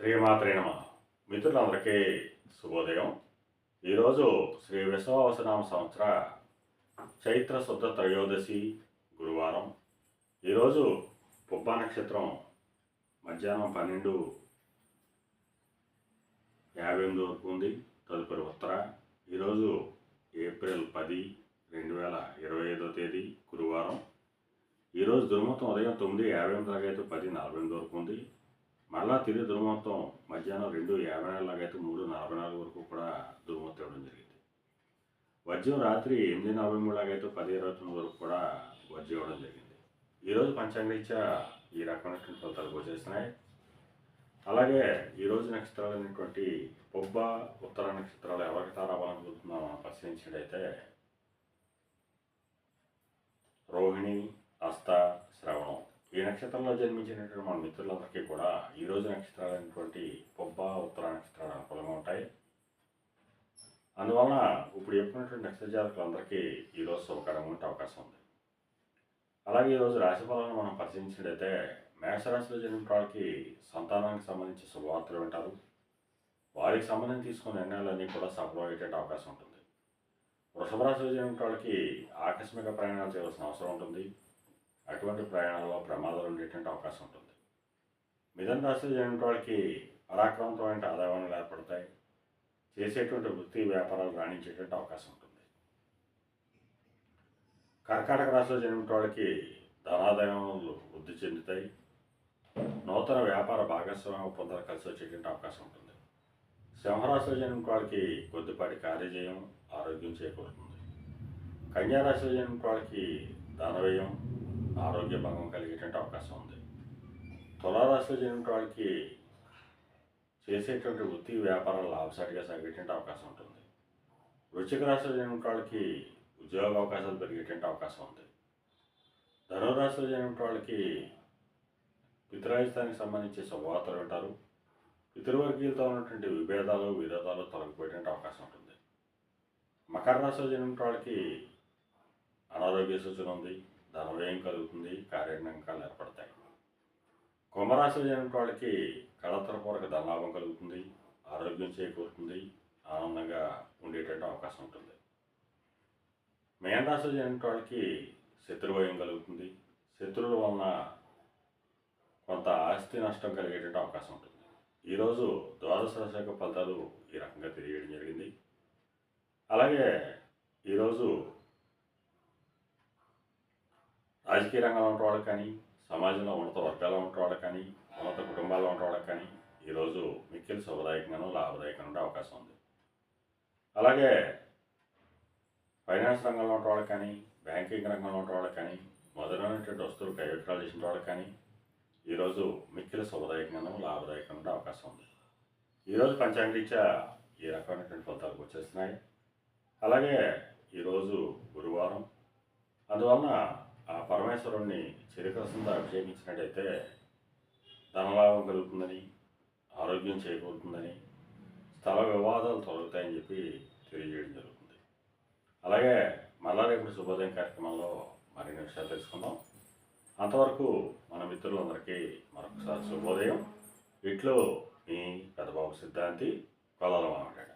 శ్రీమాత్రే నమ. మిత్రులందరికీ శుభోదయం. ఈరోజు శ్రీ విశ్వావసనామ సంవత్సర చైత్ర శుద్ధ త్రయోదశి గురువారం. ఈరోజు పుబ్బ నక్షత్రం మధ్యాహ్నం పన్నెండు యాభై ఎనిమిది వరకు ఉంది తదుపరి ఉత్తర. ఈరోజు ఏప్రిల్ పది రెండు వేల ఇరవై ఐదో తేదీ గురువారం. ఈరోజు దుర్మతం ఉదయం తొమ్మిది యాభై ఎనిమిది దాకా అయితే పది నలభై ఎనిమిది వరకు ఉంది. మళ్ళా తిరిగి దుర్మూర్తం మధ్యాహ్నం రెండు యాభై నాలుగు అయితే మూడు నలభై నాలుగు వరకు కూడా దుర్మూర్తం ఇవ్వడం జరిగింది. వజ్యం రాత్రి ఎనిమిది నలభై మూడు పది ఇరవై తొమ్మిది వరకు కూడా వజ్యం ఇవ్వడం జరిగింది. ఈరోజు పంచాంగరీత్యా ఈ రకమైనటువంటి ఫలితాలు వచ్చేస్తున్నాయి అలాగే ఈరోజు నక్షత్రాలు అయినటువంటి పొబ్బ ఉత్తర నక్షత్రాలు ఎవరికి తారావాలని చూస్తున్నాం మనం పరిశీలించినట్టయితే రోహిణి అస్తా ఈ నక్షత్రంలో జన్మించినటువంటి మన మిత్రులందరికీ కూడా ఈరోజు నక్షత్రాలు అయినటువంటి పొబ్బ ఉత్తర నక్షత్రాలు అనుకూలంగా ఉంటాయి. అందువలన ఇప్పుడు చెప్పినటువంటి నక్షత్ర జాతకులందరికీ ఈరోజు శుభకరంగా ఉండే అవకాశం ఉంది. అలాగే ఈరోజు రాశి ఫలాలను మనం పరిశీలించినట్లయితే మేషరాశిలో జరిగిన వాళ్ళకి సంతానానికి సంబంధించి శుభవార్తలు వింటారు. వారికి సంబంధించి తీసుకున్న నిర్ణయాలన్నీ కూడా సఫలమయ్యేట అవకాశం ఉంటుంది. వృషభ రాశిలో జరిగిన వాళ్ళకి ఆకస్మిక ప్రయాణాలు చేయవలసిన అవసరం ఉంటుంది. అటువంటి ప్రయాణాల్లో ప్రమాదాలు ఉండేటువంటి అవకాశం ఉంటుంది. మిథున రాశిలో జన్మిన వాళ్ళకి పరాక్రమంతమైన ఆదాయాలు ఏర్పడతాయి. చేసేటువంటి వృత్తి వ్యాపారాలు రాణించేటువంటి అవకాశం ఉంటుంది. కర్కాటక రాశిలో జన్మిన వాళ్ళకి ధనాదాయములు వృద్ధి చెందుతాయి. నూతన వ్యాపార భాగస్వామ్య ఒప్పందాలు కలిసి వచ్చేటువంటి అవకాశం ఉంటుంది. సింహరాశిలో జన్మిన వాళ్ళకి కొద్దిపాటి కార్యజయం ఆరోగ్యం చేకూరుతుంది. కన్యారాశిలో జన్మిన వాళ్ళకి ధనవ్యయం ఆరోగ్య భంగం కలిగేటువంటి అవకాశం ఉంది. తులారాశిలో జరిగిన వాళ్ళకి చేసేటువంటి వృత్తి వ్యాపారాలు లాభసాటిగా సాగేటువంటి అవకాశం ఉంటుంది. వృశ్చిక రాశిలో జరిగిన వాళ్ళకి ఉద్యోగ అవకాశాలు పెరిగేటువంటి అవకాశం ఉంది. ధనురాశిలో జరిగిన వాళ్ళకి పితరాయిస్తానికి సంబంధించి శుభవార్తలు వింటారు. పితృవర్గీయులతో ఉన్నటువంటి విభేదాలు విరోధాలు తొలగిపోయేటువంటి అవకాశం ఉంటుంది. మకర రాశిలో జరిగిన వాళ్ళకి అనారోగ్య సూచన ఉంది. ధనవ్యయం కలుగుతుంది కార్యజ్ఞాంకాలు ఏర్పడతాయి. కుంభరాశి జరిగిన వాళ్ళకి కళతరపూర్వక ధనలాభం కలుగుతుంది ఆరోగ్యం చేకూరుతుంది ఆనందంగా ఉండేటట్టు అవకాశం ఉంటుంది. మేన జరిగిన వాళ్ళకి శత్రుభయం కలుగుతుంది శత్రువుల వలన కొంత ఆస్తి నష్టం కలిగేటట్టు అవకాశం ఉంటుంది. ఈరోజు ద్వాదశ రాశి యొక్క ఫలితాలు ఈ రకంగా తెలియడం జరిగింది. అలాగే ఈరోజు రాజకీయ రంగంలో ఉన్నవాళ్ళకి కానీ సమాజంలో ఉన్నత వర్గాల్లో ఉన్నవాళ్ళకి కానీ ఉన్నత కుటుంబాల్లో ఉన్నవాళ్ళకి కానీ ఈరోజు మిక్కిలి శుభదాయకంగాను లాభదాయకంగా ఉండే అవకాశం ఉంది. అలాగే ఫైనాన్స్ రంగంలో ఉన్నవాళ్ళకి కానీ బ్యాంకింగ్ రంగంలో ఉన్నవాళ్ళకి కానీ మొదలైనటువంటి వస్తువులు కైవిక్రాలు చేసిన వాళ్ళకి కానీ ఈరోజు మిక్కిలి శుభదాయకంగాను లాభదాయకంగా ఉండే అవకాశం ఉంది. ఈరోజు పంచాంగరీత్యా ఈ రకమైనటువంటి ఫలితాలు వచ్చేస్తున్నాయి. అలాగే ఈరోజు గురువారం. అందువలన ఆ పరమేశ్వరుణ్ణి చిరకరసంతో అభిషేకించినట్టయితే ధనలాభం కలుగుతుందని ఆరోగ్యం చేకూరుతుందని స్థల వివాదాలు తొలగుతాయని చెప్పి తెలియజేయడం జరుగుతుంది. అలాగే మళ్ళా రేపు శుభోదయం కార్యక్రమంలో మరిన్ని విషయాలు తెలుసుకుందాం. అంతవరకు మన మిత్రులందరికీ మరొకసారి శుభోదయం. ఇట్లో మీ పెద్దబాబు సిద్ధాంతి కొలాల మాట్లాడి